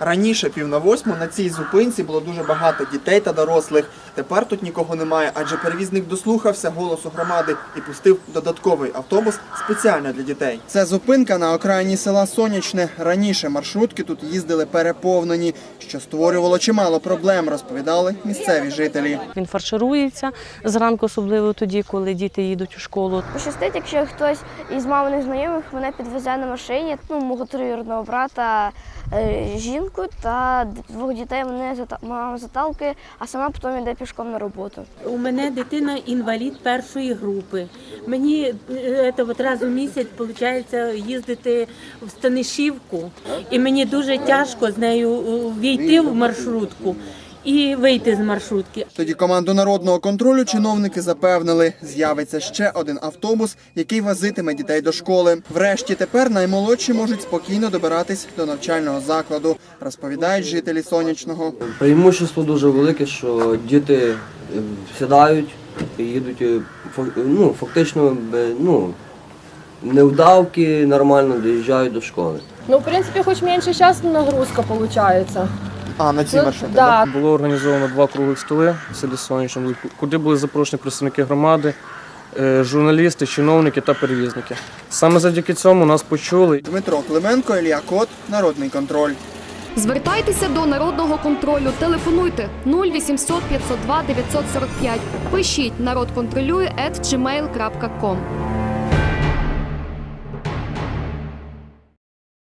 Раніше, пів на восьму, на цій зупинці було дуже багато дітей та дорослих. Тепер тут нікого немає, адже перевізник дослухався голосу громади і пустив додатковий автобус спеціально для дітей. Це зупинка на окраїні села Сонячне. Раніше маршрутки тут їздили переповнені, що створювало чимало проблем, розповідали місцеві жителі. Він фарширується зранку, особливо тоді, коли діти їдуть у школу. Пощастить, якщо хтось із маминих знайомих мене підвезе на машині, ну, мого троюродного брата, е, жінку та двох дітей мене мама заталкує, а сама потім йде пішком на роботу. У мене дитина інвалід першої групи. Мені е, це місяць виходить їздити в Станишівку, і мені дуже тяжко з нею е, війти в маршрутку і вийти з маршрутки. Тоді команду народного контролю чиновники запевнили, з'явиться ще один автобус, який возитиме дітей до школи. Врешті тепер наймолодші можуть спокійно добиратись до навчального закладу, розповідають жителі сонячного. Преимущество дуже велике, що діти е, сідають і їдуть е, ну, фактично ну, невдавки нормально доїжджають до школи. Ну, в принципе, хоть меньше сейчас нагрузка получается. А на ці Ну, маршрути да. Було організовано два круглих столи в селі Сонячному, куди були запрошені представники громади, е, журналісти, чиновники та перевізники. Саме завдяки цьому нас почули. Дмитро Клименко, Ілля Кот, Народний контроль. Звертайтеся до народного контролю. Телефонуйте 0800 502 945. Пишіть народ контролює at gmail.com.